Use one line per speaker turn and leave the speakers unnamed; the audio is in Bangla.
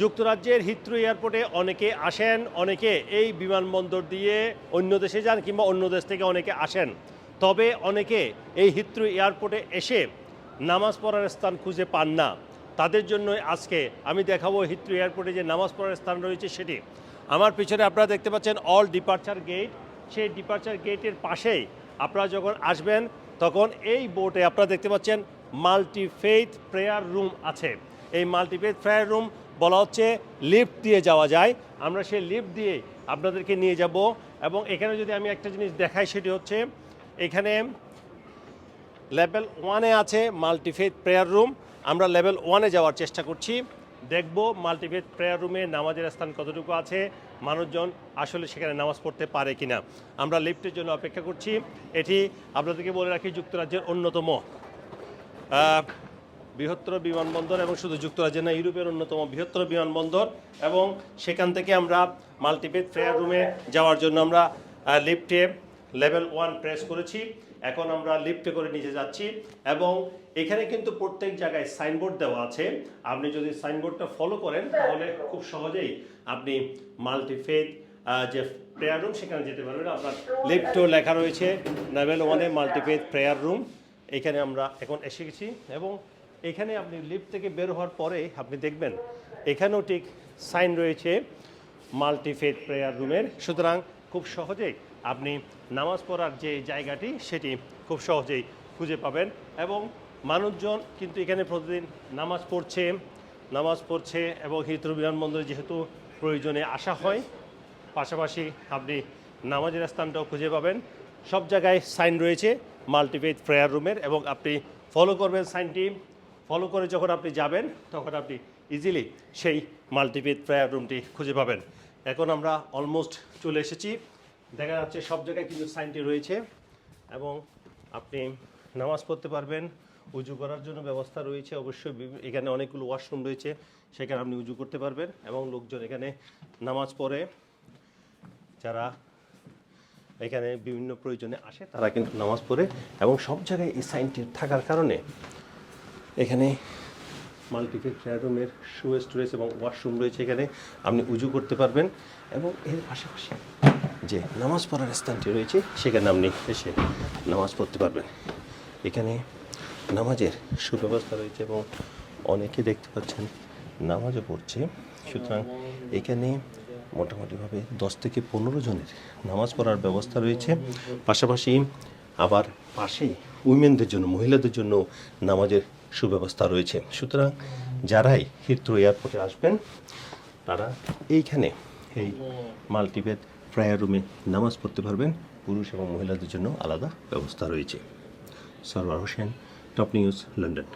যুক্তরাজ্যের হিত্রু এয়ারপোর্টে অনেকে আসেন, অনেকে এই বিমানবন্দর দিয়ে অন্য দেশে যান কিংবা অন্য দেশ থেকে অনেকে আসেন। তবে অনেকে এই হিত্রু এয়ারপোর্টে এসে নামাজ পড়ার স্থান খুঁজে পান না। তাদের জন্য আজকে আমি দেখাবো হিত্রু এয়ারপোর্টে যে নামাজ পড়ার স্থান রয়েছে সেটি। আমার পিছনে আপনারা দেখতে পাচ্ছেন অল ডিপার্চার গেট। সেই ডিপার্চার গেটের পাশেই আপনারা যখন আসবেন, তখন এই বোটে আপনারা দেখতে পাচ্ছেন মাল্টিফেথ প্রেয়ার রুম আছে। এই মাল্টিফেথ প্রেয়ার রুম বলা হচ্ছে লিফট দিয়ে যাওয়া যায়। আমরা সেই লিফট দিয়ে আপনাদেরকে নিয়ে যাব এবং এখানে যদি আমি একটা জিনিস দেখাই সেটি হচ্ছে এখানে লেভেল ওয়ানে আছে মাল্টিফেথ প্রেয়ার রুম আমরা লেভেল ওয়ানে যাওয়ার চেষ্টা করছি। দেখব মাল্টিফেথ প্রেয়ার রুমে নামাজের স্থান কতটুকু আছে, মানুষজন আসলে সেখানে নামাজ পড়তে পারে কিনা। আমরা লিফটের জন্য অপেক্ষা করছি। এটি আপনাদেরকে বলে রাখি যুক্তরাজ্যের অন্যতম বৃহত্তর বিমানবন্দর এবং শুধু যুক্তরাজ্যে না, ইউরোপের অন্যতম বৃহত্তর বিমানবন্দর এবং সেখান থেকে আমরা মাল্টিপেড প্রেয়ার রুমে যাওয়ার জন্য আমরা লিফটে লেভেল ওয়ান প্রেস করেছি। এখন আমরা লিফটে করে নিচে যাচ্ছি এবং এখানে কিন্তু প্রত্যেক জায়গায় সাইনবোর্ড দেওয়া আছে। আপনি যদি সাইনবোর্ডটা ফলো করেন, তাহলে খুব সহজেই আপনি মাল্টিফেড যে প্রেয়ার রুম, সেখানে যেতে পারবেন। আপনার লিফটেও লেখা রয়েছে, লেভেল ওয়ানে মাল্টিপেড প্রেয়ার রুম। এখানে আমরা এখন এসে গেছি এবং এখানে আপনি লিফট থেকে বের হওয়ার পরে আপনি দেখবেন, এখানেও ঠিক সাইন রয়েছে মাল্টিফেড প্রেয়ার রুমের। সুতরাং খুব সহজেই আপনি নামাজ পড়ার যে জায়গাটি, সেটি খুব সহজেই খুঁজে পাবেন এবং মানুষজন কিন্তু এখানে প্রতিদিন নামাজ পড়ছে নামাজ পড়ছে এবং হিত্র বিমানবন্দরে যেহেতু প্রয়োজনে আসা হয়, পাশাপাশি আপনি নামাজের স্থানটাও খুঁজে পাবেন। সব জায়গায় সাইন রয়েছে মাল্টিপেজ প্রেয়ার রুমের এবং আপনি ফলো করবেন সাইনটি। ফলো করে যখন আপনি যাবেন, তখন আপনি ইজিলি সেই মাল্টিপেজ প্রেয়ার রুমটি খুঁজে পাবেন। এখন আমরা অলমোস্ট চলে এসেছি। দেখা যাচ্ছে সব জায়গায় কিন্তু সাইনটি রয়েছে এবং আপনি নামাজ পড়তে পারবেন, উজু করার জন্য ব্যবস্থা রয়েছে অবশ্যই। এখানে অনেকগুলো ওয়াশরুম রয়েছে, সেখানে আপনি উজু করতে পারবেন এবং লোকজন এখানে নামাজ পড়ে। যারা এখানে বিভিন্ন প্রয়োজনে আসে, তারা কিন্তু নামাজ পড়ে এবং সব জায়গায় এই সাইনটি থাকার কারণে এখানে মাল্টিপেড প্রেয়ার রুমের শু স্টোরেজ এবং ওয়াশরুম রয়েছে এখানে। আপনি উজু করতে পারবেন এবং এর পাশাপাশি যে নামাজ পড়ার স্থানটি রয়েছে, সেখানে আপনি এসে নামাজ পড়তে পারবেন। এখানে নামাজের সুব্যবস্থা রয়েছে এবং অনেকে দেখতে পাচ্ছেন নামাজও পড়ছে। সুতরাং এখানে মোটামুটিভাবে দশ থেকে পনেরো জনের নামাজ পড়ার ব্যবস্থা রয়েছে। পাশাপাশি আবার পাশেই উইমেনদের জন্য, মহিলাদের জন্য নামাজের সুব্যবস্থা রয়েছে। সুতরাং যারাই হিত্রো এয়ারপোর্টে আসবেন, তারা এইখানে এই মাল্টিপেড প্রায়ার রুমে নামাজ পড়তে পারবেন। পুরুষ এবং মহিলাদের জন্য আলাদা ব্যবস্থা রয়েছে। Sarwar Hossain top news London